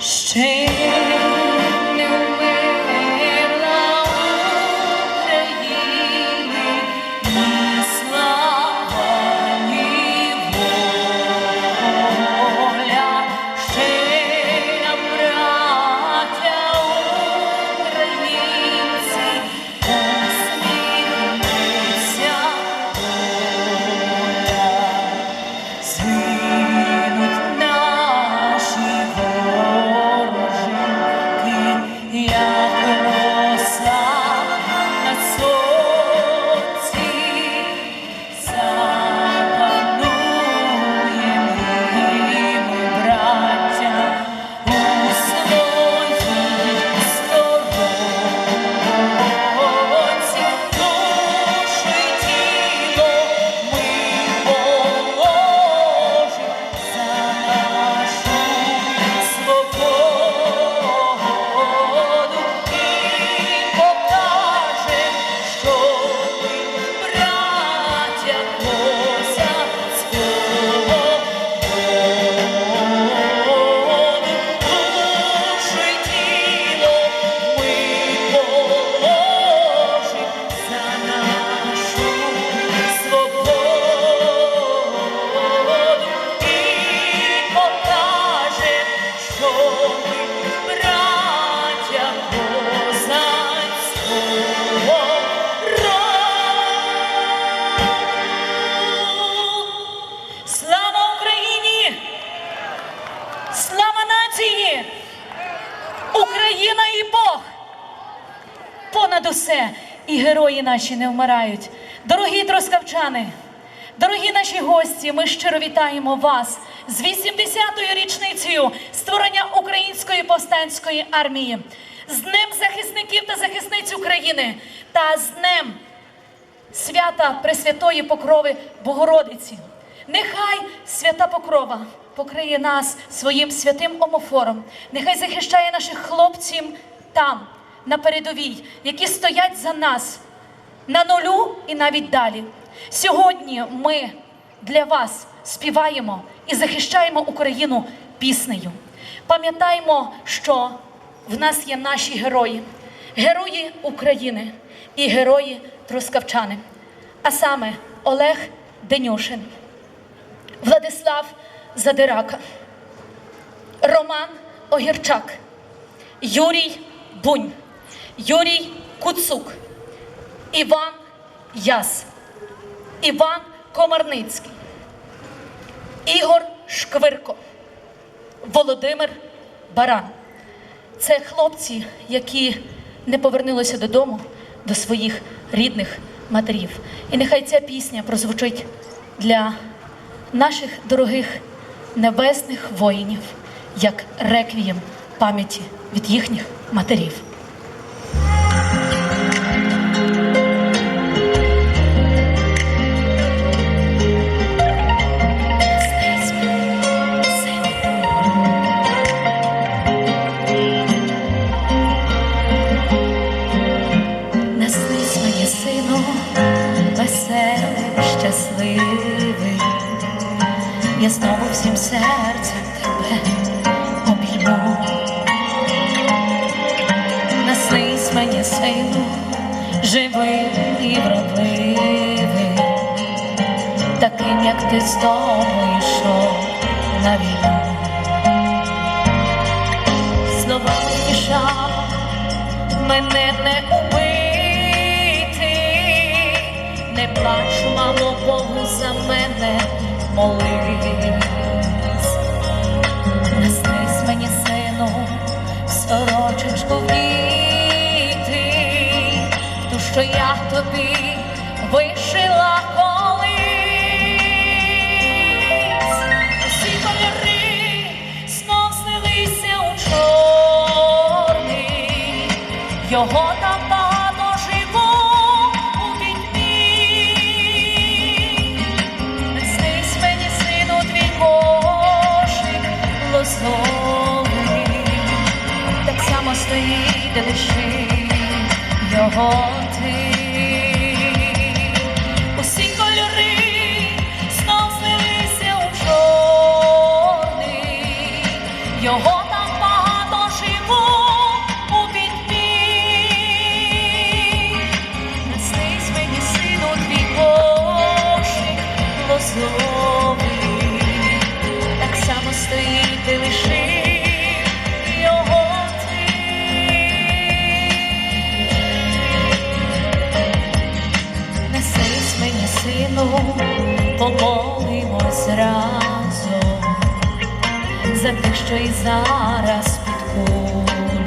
Shame. Усе і герої наші не вмирають. Дорогі троскавчани, дорогі наші гості, ми щиро вітаємо вас з 80-ю річницею створення Української повстанської армії, з Днем захисників та захисниць України та з Днем свята Пресвятої Покрови Богородиці. Нехай свята Покрова покриє нас своїм святим омофором. Нехай захищає наших хлопців там, на передовій, які стоять за нас на нулю і навіть далі. Сьогодні ми для вас співаємо і захищаємо Україну піснею. Пам'ятаємо, що в нас є наші герої, герої України і герої Трускавчани, а саме Олег Денюшин, Владислав Задирака, Роман Огірчак, Юрій Бунь, Юрій Куцук, Іван Яс, Іван Комарницький, Ігор Шквирко, Володимир Баран. Це хлопці, які не повернулися додому до своїх рідних матерів. І нехай ця пісня прозвучить для наших дорогих небесних воїнів, як реквієм пам'яті від їхніх матерів. Щасливим. Я знову всім серцем тебе обійму. Наснись мені, сину, живим і вродливим, таким, як ти з дому йшов на війну. Словами тішав мене не убити, не плач, мамо, Богу за мене молись. Наснись мені, сину, сорочечку вдіти, ту, що я тобі вишила колись. Усі кольори знов у чорний, його ти. Усі кольори знов снилися у чорний, його помолимось разом за те, що і зараз підходить.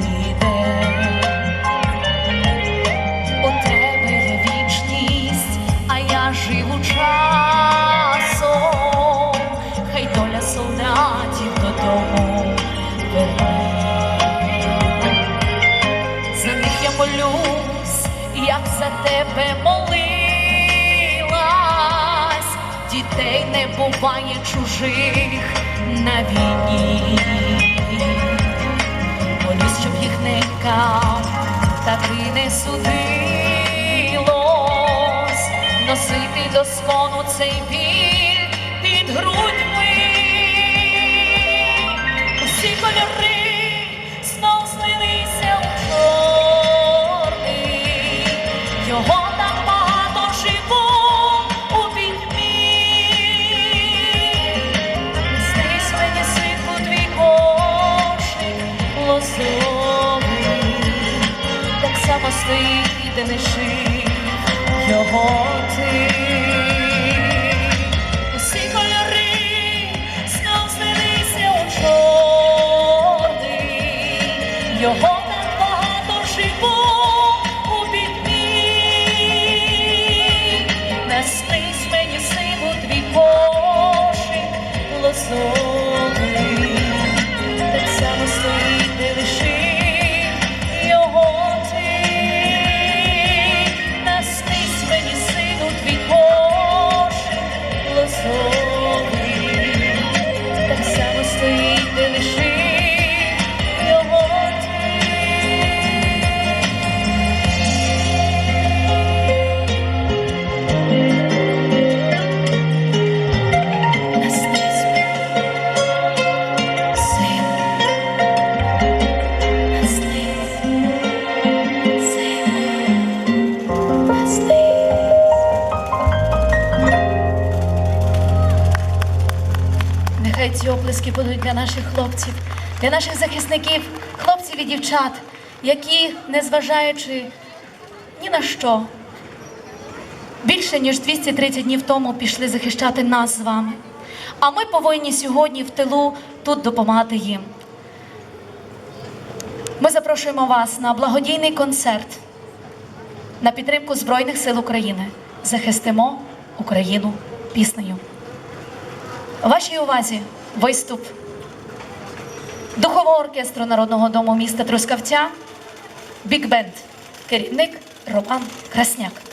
Буває чужих на війні. Молюсь, щоб їх не кав, так і не судилось носити до скону цей біль під грудьми. Усі кольори так само стоїть, де його ти. Усі кольори знов злилися у чорний, його так багато живо у пітьмі. Наснись мені сиву твій кошик лозовий, ці оплески будуть для наших хлопців, для наших захисників, хлопців і дівчат, які, незважаючи ні на що, більше ніж 230 днів тому пішли захищати нас з вами. А ми повинні сьогодні в тилу тут допомагати їм. Ми запрошуємо вас на благодійний концерт на підтримку Збройних сил України. Захистимо Україну піснею. Вашій увазі виступ духового оркестру Народного дому міста Трускавця Бік Бенд. Керівник Роман Красняк.